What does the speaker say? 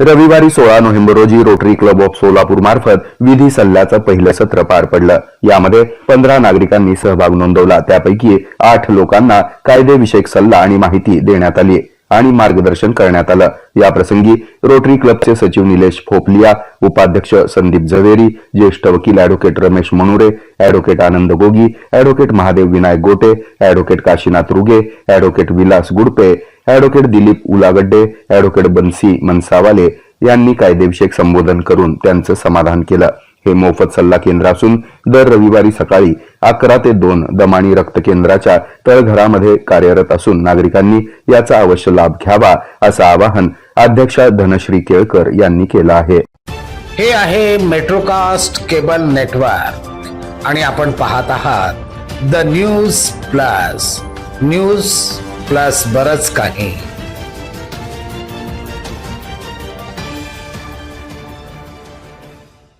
रविवारी सोळा नोव्हेंबर रोजी रोटरी क्लब ऑफ सोलापूर मार्फत विधी सल्ल्याचं पहिलं सत्र पार पडलं. यामध्ये पंधरा नागरिकांनी सहभाग नोंदवला. त्यापैकी आठ लोकांना कायदेविषयक सल्ला आणि माहिती देण्यात आली आणि मार्गदर्शन करण्यात आलं. या प्रसंगी रोटरी क्लबचे सचिव निलेश फोपलिया उपाध्यक्ष संदीप झवेरी ज्येष्ठ वकील advocate Ramesh Manure advocate Anand Gogi advocate Mahadev Vinayak Gote advocate Kashinath Ruge advocate Vilas Gudpe advocate Dilip Ulagadde advocate Bansi Mansawale यांनी कायदेविषयक संबोधन करून त्यांचं समाधान केलं. हे मोफत सल्ला केंद्र असून दर रविवारी सकाळी अकरा ते दोन दमाणी रक्त केंद्राच्या तळघरामध्ये कार्यरत असून नागरिकांनी याचा अवश्य लाभ घ्यावा असं आवाहन अध्यक्षा धनश्री केळकर यांनी केलं आहे. हे आहे मेट्रोकास्ट केबल नेटवर्क आणि आपण पाहत आहात the news plus. News plus बरंच काही.